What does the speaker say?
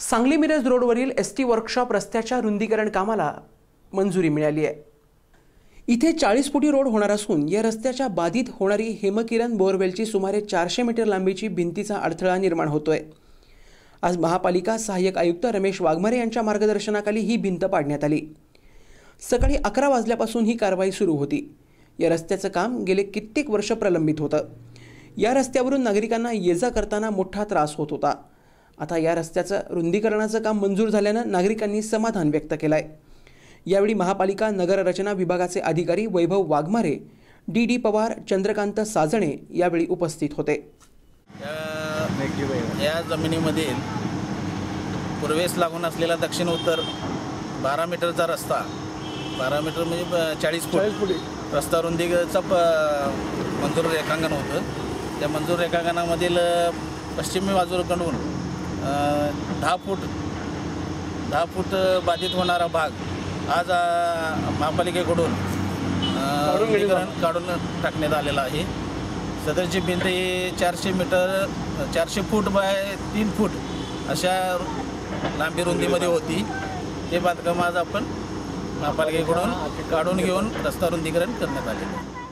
सांगली मिरज रोडवरील S T workshop रस्त्याच्या रुंदीकरण कामाला मंजुरी मिळाली आहे. इथे चाळीस फुटी रोड होणार असून या रस्त्याच्या बाधित होणारी हेमकिरण बोअरवेलची सुमारे चारशे मीटर लांबीची भिंतीचा अडथळा निर्माण होतोय. आज महापालिका सहाय्यक आयुक्त रमेश वाघमारे यांच्या मार्गदर्शनाखाली ही भिंत पाडण्यात आली. सकाळी अकरा वाजल्यापासून ही कारवाई सुरू होती. या रस्त्याचं काम गेले कित्येक वर्ष प्रलंबित होतं. या रस्त्यावरून नागरिकांना ये जा करताना मोठा त्रास होत होता. आता या रस्त्याचं रुंदीकरणाचं काम मंजूर झाल्यानं नागरिकांनी समाधान व्यक्त केलं आहे यावेळी महापालिका नगररचना विभागाचे अधिकारी वैभव वाघमारे डी डी पवार चंद्रकांत साजणे यावेळी उपस्थित होते. या- जमिनीमध्ये पूर्वेस लागून असलेला दक्षिण उत्तर बारा मीटरचा रस्ता बारा मीटर म्हणजे चाळीस फूट रस्ता रुंदीचा प मंजूर रेखांकन होतं. त्या मंजूर रेखांकनामधील पश्चिमी बाजूकडून दहा फूट दहा फूट बाधित होणारा भाग आज महापालिकेकडून अ, रुंदीकरण काढून टाकण्यात आलेला आहे. सदरची भिंत ही चारशे मीटर चारशे फूट बाय तीन फूट अशा लांबी रुंदीमध्ये होती. ते बांधकाम आज आपण महापालिकेकडून काढून घेऊन रस्ता रुंदीकरण करण्यात आलेलं आहे.